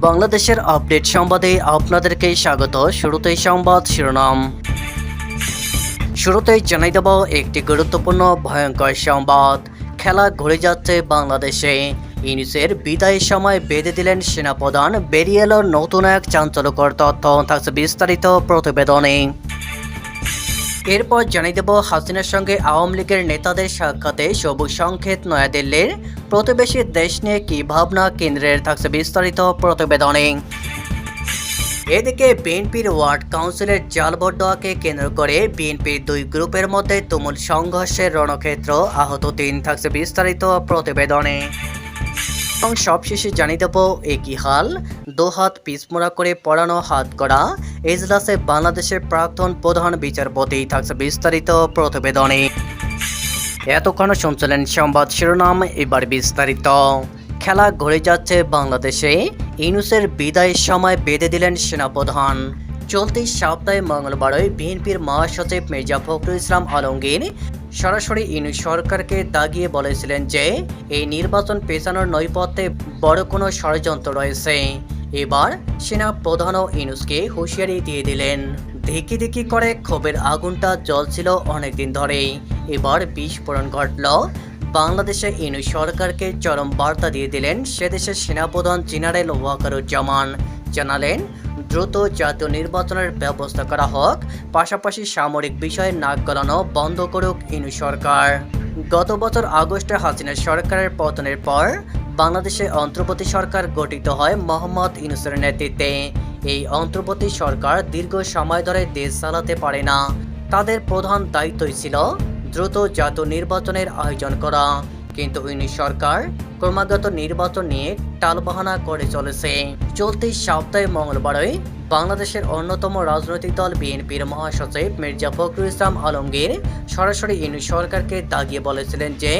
বাংলাদেশের আপডেট সংবাদে আপনাদেরকে স্বাগত। শুরুতেই সংবাদ শিরোনাম। শুরুতেই জানাই দেব একটি গুরুত্বপূর্ণ, ভয়ঙ্কর সংবাদ। খেলা ঘুরে যাচ্ছে বাংলাদেশে। ইনিসের বিদায়ের সময় বেঁধে দিলেন সেনাপ্রধান। বেরিয়ে এলো নতুন এক চাঞ্চল্যকর তথ্য। থাকছে বিস্তারিত প্রতিবেদনে। এরপর জানিয়ে দেব হাসিনার সঙ্গে আওয়ামী লীগের নেতাদের সাক্ষাতে সবুজ সংকেত নয়াদিল্লির প্রতিবেশী দেশ নিয়ে কি ভাবনা কেন্দ্রের থাকছে বিস্তারিত প্রতিবেদনে। এদিকে বিএনপির ওয়ার্ড কাউন্সিলের দেওয়াকে কেন্দ্র করে বিএনপির দুই গ্রুপের মধ্যে তুমুল সংঘর্ষের রণক্ষেত্র আহত তিন থাকছে বিস্তারিত প্রতিবেদনে। এবং সবশেষে জানিয়ে দেব একই হাল। হাত পিছমোড়া করে পড়ানো, হাত করা এজলাসে বাংলাদেশের প্রাক্তন প্রধান বিচারপতি থাকছে বিস্তারিত প্রতিবেদনে। এতক্ষণ শুনছিলেন সংবাদ শিরোনাম, এবার বিস্তারিত। খেলা ঘুরে যাচ্ছে বাংলাদেশে। ইনুসের বিদায়ের সময় বেঁধে দিলেন সেনাপ্রধান। চলতি সপ্তাহে মঙ্গলবারই বিএনপির মহাসচিব মির্জা ফখরুল ইসলাম আলমগীর সরাসরি ইনু সরকারকে দাগিয়ে বলেছিলেন যে, এই নির্বাচন পেছানোর নৈপথ্যে বড় কোনো ষড়যন্ত্র রয়েছে। এবার সেনা প্রধানও ইনুসকে হুঁশিয়ারি দিয়ে দিলেন। দেখি দেখি করে ক্ষোভের আগুনটা জ্বলছিল অনেকদিন ধরেই। এবার বিস্ফোরণ ঘটল। বাংলাদেশে ইনু সরকারকে চরম বার্তা দিয়ে দিলেন সেদেশের সেনাপ্রধান জেনারেল ওয়াকারুজ্জামান। জানালেন দ্রুত জাতীয় নির্বাচনের ব্যবস্থা করা হোক, পাশাপাশি সামরিক বিষয়ে নাক গলানো বন্ধ করুক ইনু সরকার। গত বছর আগস্টে হাসিনা সরকারের পতনের পর বাংলাদেশে অন্তর্বর্তী সরকার গঠিত হয় মোহাম্মদ ইনুসের নেতৃত্বে। এই অন্তর্বর্তী সরকার দীর্ঘ সময় ধরে দেশ চালাতে পারে না। তাদের প্রধান দায়িত্বই ছিল দ্রুত জাতীয় নির্বাচনের আয়োজন করা। কিন্তু ইউনি সরকার ক্রমাগত নির্বাচন নিয়ে টালবাহানা করে চলেছে। চলতি সপ্তাহে মঙ্গলবারই বাংলাদেশের অন্যতম রাজনৈতিক দল বিএনপির মহাসচিব মির্জা ফখরুল ইসলাম আলমগীর সরাসরি ইউনি সরকারকে দাগিয়ে বলেছিলেন যে,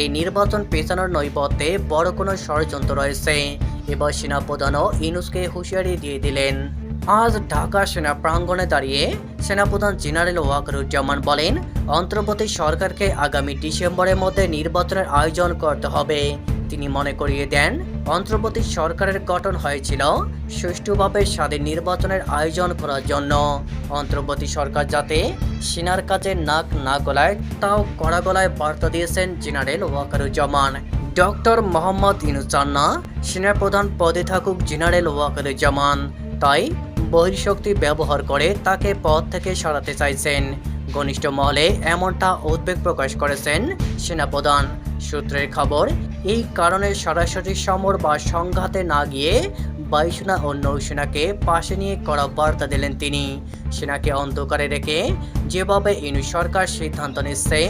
এই নির্বাচন পেছানোর নৈপথ্যে বড় কোনো ষড়যন্ত্র রয়েছে। এবার সেনাপ্রধানও ইনুসকে হুঁশিয়ারি দিয়ে দিলেন। আজ ঢাকা সেনা প্রাঙ্গণে দাঁড়িয়ে সেনাপ্রধান জেনারেল ওয়াকারুজ্জামান বলেন, অন্তর্বর্তী সরকারকে আগামী ডিসেম্বরের মধ্যে নির্বাচনের আয়োজন করতে হবে। তিনি মনে করিয়ে দেন, অন্তর্বর্তী সরকারের গঠন হয়েছিল সুষ্ঠুভাবে স্বাধীন নির্বাচনের আয়োজন করার জন্য। অন্তর্বর্তী সরকার যাতে সেনার কাজে নাক না গলায়, তাও কড়া গলায় বার্তা দিয়েছেন জেনারেল ওয়াকারুজ্জামান। ডক্টর মোহাম্মদ ইনুচান্না সেনাপ্রধান পদে থাকুক জেনারেল ওয়াকারুজ্জামান। তাই বহির্শক্তি ব্যবহার করে তাকে পদ থেকে সরাতে চাইছেন। ঘনিষ্ঠ মহলে এমনটা উদ্বেগ প্রকাশ করেছেন সেনাপ্রধান। সূত্রের খবর, এই কারণে সরাসরি সমর বা সংঘাতে না গিয়ে বায়ুসেনা ও নৌসেনাকে পাশে নিয়ে কড়া বার্তা দিলেন তিনি। সেনাকে অন্ধকারে রেখে যেভাবে ইনু সরকার সিদ্ধান্ত নিচ্ছে,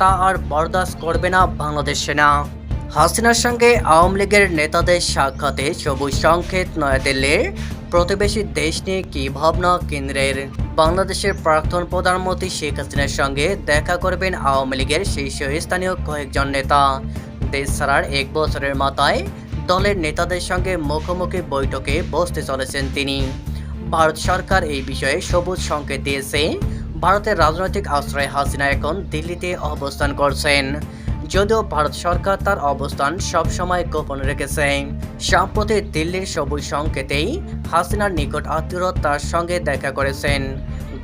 তা আর বরদাস্ত করবে না বাংলাদেশ সেনা। হাসিনার সঙ্গে আওয়ামী লীগের নেতাদের সাক্ষাতে সবুজ সংকেত নয়াদিল্লির প্রতিবেশী দেশ নিয়ে কি ভাবনা কেন্দ্রের? বাংলাদেশের প্রাক্তন প্রধানমন্ত্রী শেখ হাসিনার সঙ্গে দেখা করবেন আওয়ামী লীগের শীর্ষস্থানীয় কয়েকজন নেতা। দেশ ছাড়ার এক বছরের মাথায় দলের নেতাদের সঙ্গে মুখোমুখি বৈঠকে বসতে চলেছেন তিনি। ভারত সরকার এই বিষয়ে সবুজ সংকেত দিয়েছে। ভারতের রাজনৈতিক আশ্রয় হাসিনা এখন দিল্লিতে অবস্থান করছেন। যদিও ভারত সরকার তার অবস্থান সবসময় গোপন রেখেছে। সম্প্রতি দিল্লির সবুজ সংকেতেই হাসিনার নিকট আত্মীয়রা তার সঙ্গে দেখা করেছেন।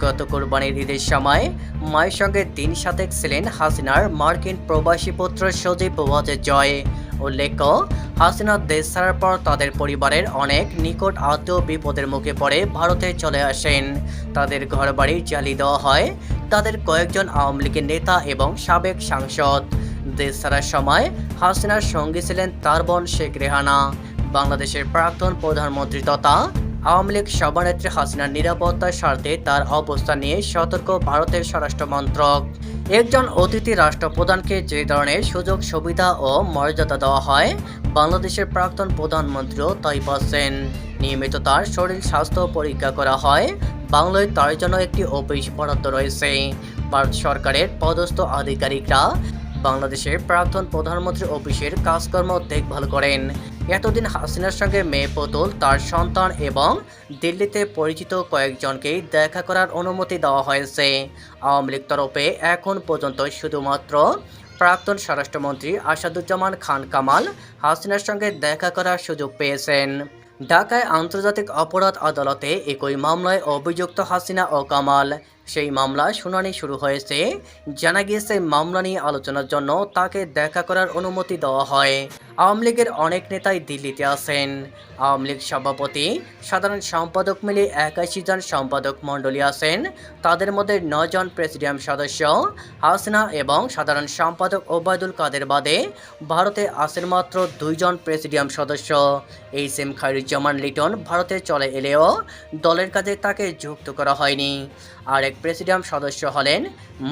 গত কোরবানির ঈদের সময় মায়ের সঙ্গে দিন সাতেক ছিলেন হাসিনার মার্কিন প্রবাসী পুত্র সজীব ওয়াজের জয়। উল্লেখ্য, হাসিনা দেশ ছাড়ার পর তাদের পরিবারের অনেক নিকট আত্মীয় বিপদের মুখে পড়ে ভারতে চলে আসেন। তাদের ঘরবাড়ি জ্বালিয়ে দেওয়া হয় তাদের কয়েকজন আওয়ামী লীগের নেতা এবং সাবেক সাংসদ। দেশ ছাড়ার সময় হাসিনার সঙ্গী ছিলেন তার বোন শেখ রেহানা। বাংলাদেশের প্রাক্তন প্রধানমন্ত্রী তথা আওয়ামী লীগ সভানেত্রী হাসিনার নিরাপত্তার স্বার্থে তার অবস্থান নিয়ে সতর্ক ভারতের স্বরাষ্ট্র মন্ত্রক। একজন অতিথি রাষ্ট্রপ্রধানকে যে ধরনের সুযোগ, সুবিধা ও মর্যাদা দেওয়া হয়, বাংলাদেশের প্রাক্তন প্রধানমন্ত্রীও তাই পাচ্ছেন নিয়মিত তার শরীর স্বাস্থ্য পরীক্ষা করা হয়। বাংলায় তার জন্য একটি অফিস বরাদ্দ রয়েছে। ভারত সরকারের পদস্থ আধিকারিকরা বাংলাদেশের প্রাক্তন প্রধানমন্ত্রী অফিসের কাজকর্ম দেখভাল করেন। এতদিন হাসিনার সঙ্গে মেয়ে পুতুল, তার সন্তান এবং দিল্লিতে পরিচিত কয়েকজনকেই দেখা করার অনুমতি দেওয়া হয়েছে। আওয়ামী লীগ তরফে এখন পর্যন্ত শুধুমাত্র প্রাক্তন স্বরাষ্ট্রমন্ত্রী আসাদুজ্জামান খান কামাল হাসিনার সঙ্গে দেখা করার সুযোগ পেয়েছেন। ঢাকায় আন্তর্জাতিক অপরাধ আদালতে একই মামলায় অভিযুক্ত হাসিনা ও কামাল। সেই মামলা শুনানি শুরু হয়েছে। জানা গিয়েছে, মামলা নিয়ে আলোচনার জন্য তাকে দেখা করার অনুমতি দেওয়া হয়। আওয়ামী লীগের অনেক নেতাই দিল্লিতে আছেন। আওয়ামী লীগ সভাপতি, সাধারণ সম্পাদক মিলে একাশি জন সম্পাদক মণ্ডলী আছেন। তাদের মধ্যে নয়জন প্রেসিডিয়াম সদস্য, হাসিনা এবং সাধারণ সম্পাদক ওবায়দুল কাদের বাদে ভারতে আছেন মাত্র দুইজন প্রেসিডিয়াম সদস্য। এইচ এম খায়রুজ্জামান লিটন ভারতে চলে এলেও দলের কাজে তাকে যুক্ত করা হয়নি। আরেক প্রেসিডিয়াম সদস্য হলেন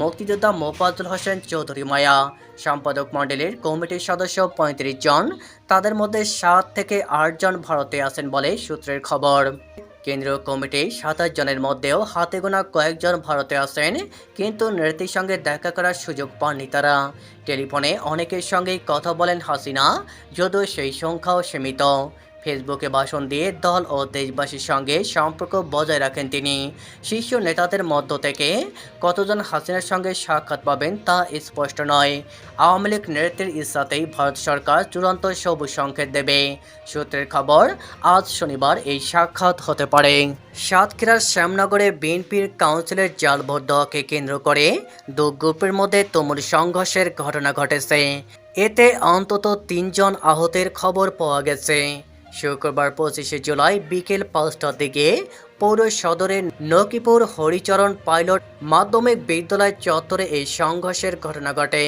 মুক্তিযোদ্ধা মোফাজ্জল হোসেন চৌধুরী মায়া। সম্পাদক মণ্ডলীর কমিটির সদস্য পঁয়ত্রিশ জন। তাদের মধ্যে সাত থেকে আট জন ভারতে আছেন বলে সূত্রের খবর। কেন্দ্রীয় কমিটি সাতাশ জনের মধ্যেও হাতে গোনা কয়েকজন ভারতে আছেন, কিন্তু নেত্রীর সঙ্গে দেখা করার সুযোগ পাননি তারা। টেলিফোনে অনেকের সঙ্গেই কথা বলেন হাসিনা, যদিও সেই সংখ্যাও সীমিত। ফেসবুকে ভাষণ দিয়ে দল ও দেশবাসীর সঙ্গে সম্পর্ক বজায় রাখেন তিনি। শীর্ষ নেতাদের মধ্য থেকে কতজন হাসিনার সঙ্গে সাক্ষাৎ পাবেন তা স্পষ্ট নয়। আওয়ামী লীগ নেতৃত্বের ইচ্ছাতেই ভারত সরকার চূড়ান্ত সবুজ সংকেত দেবে। সূত্রের খবর, আজ শনিবার এই সাক্ষাৎ হতে পারে। সাতক্ষীরার শ্যামনগরে বিএনপির কাউন্সিলের জাল ভোট দেওয়াকে কেন্দ্র করে দু গ্রুপের মধ্যে তুমুল সংঘর্ষের ঘটনা ঘটেছে। এতে অন্তত তিনজন আহতের খবর পাওয়া গেছে। শুক্রবার পঁচিশে জুলাই বিকেল পাঁচটার দিকে পৌর সদরের নকিপুর হরিচরণ পাইলট মাধ্যমিক বিদ্যালয় চত্বরে এই সংঘর্ষের ঘটনা ঘটে।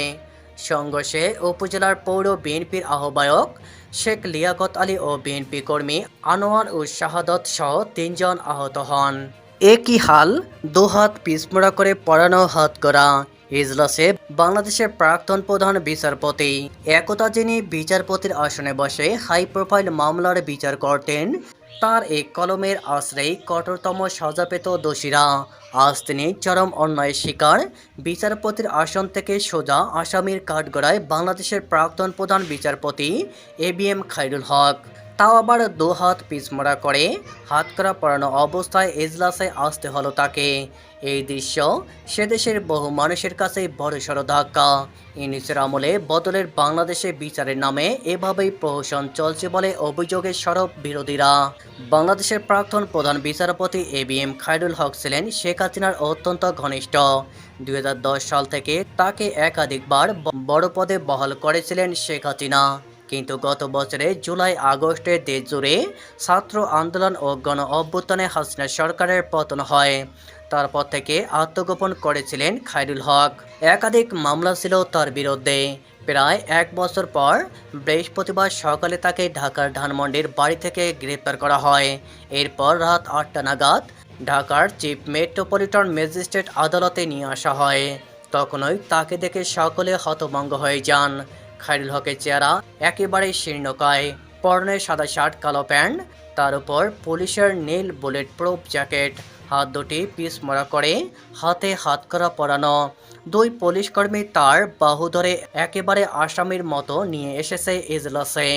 সংঘর্ষে উপজেলার পৌর বিএনপির আহ্বায়ক শেখ লিয়াকত আলী ও বিএনপি কর্মী আনোয়ার ও শাহাদত সহ তিনজন আহত হন। একই হাল দুহাত পিছমোড়া করে পড়ানো হাত করা ইজলাসে বাংলাদেশের প্রাক্তন প্রধান বিচারপতি। একতা যিনি বিচারপতির আসনে বসে হাই প্রোফাইল মামলার বিচার করতেন, তার এক কলমের আশ্রয়ে কঠোরতম সাজা পেত দোষীরা। আজ তিনি চরম অন্যায়ের শিকার। বিচারপতির আসন থেকে সোজা আসামির কাঠগড়ায় বাংলাদেশের প্রাক্তন প্রধান বিচারপতি A B M Khairul Haque. তাও আবার দু হাত পিছমোড়া করে হাত করা পড়ানো অবস্থায় এজলাসে আসতে হলো তাকে। এই দৃশ্য সে দেশের বহু মানুষের কাছে বড়সড় ধাক্কা। ইনিসের আমলে বদলের বাংলাদেশে বিচারের নামে এভাবেই প্রহসন চলছে বলে অভিযোগের সরব বিরোধীরা। বাংলাদেশের প্রাক্তন প্রধান বিচারপতি A B M Khairul Haque ছিলেন শেখ হাসিনার অত্যন্ত ঘনিষ্ঠ। দু হাজার দশ সাল থেকে তাকে একাধিকবার বড় পদে বহাল করেছিলেন শেখ হাসিনা। কিন্তু গত বছরে জুলাই আগস্টে দেশ জুড়ে ছাত্র আন্দোলন ও গণ অভ্যুত্থানে হাসিনা সরকারের পতন হয়। তারপর থেকে আত্মগোপন করেছিলেন খায়রুল হক। একাধিক মামলা ছিল তার বিরুদ্ধে। প্রায় এক বছর পর বৃহস্পতিবার সকালে তাকে ঢাকার ধানমন্ডির বাড়ি থেকে গ্রেপ্তার করা হয়। এরপর রাত আটটা নাগাদ ঢাকার চিফ মেট্রোপলিটন ম্যাজিস্ট্রেট আদালতে নিয়ে আসা হয়। তখনই তাকে দেখে সকলে হতভঙ্গ হয়ে যান। খায়রুল হকের চেহারা একেবারেই শীর্ণকায়। পরনে সাদা শার্ট, কালো প্যান্ট। তার উপর পুলিশের নীল বুলেট প্রুফ জ্যাকেট। হাত দুটি পিস মরা করে হাতে হাত করা পরানো। দুই পুলিশ কর্মী তার বাহু ধরে একেবারে আসামির মতো নিয়ে এসেছে এজলাসে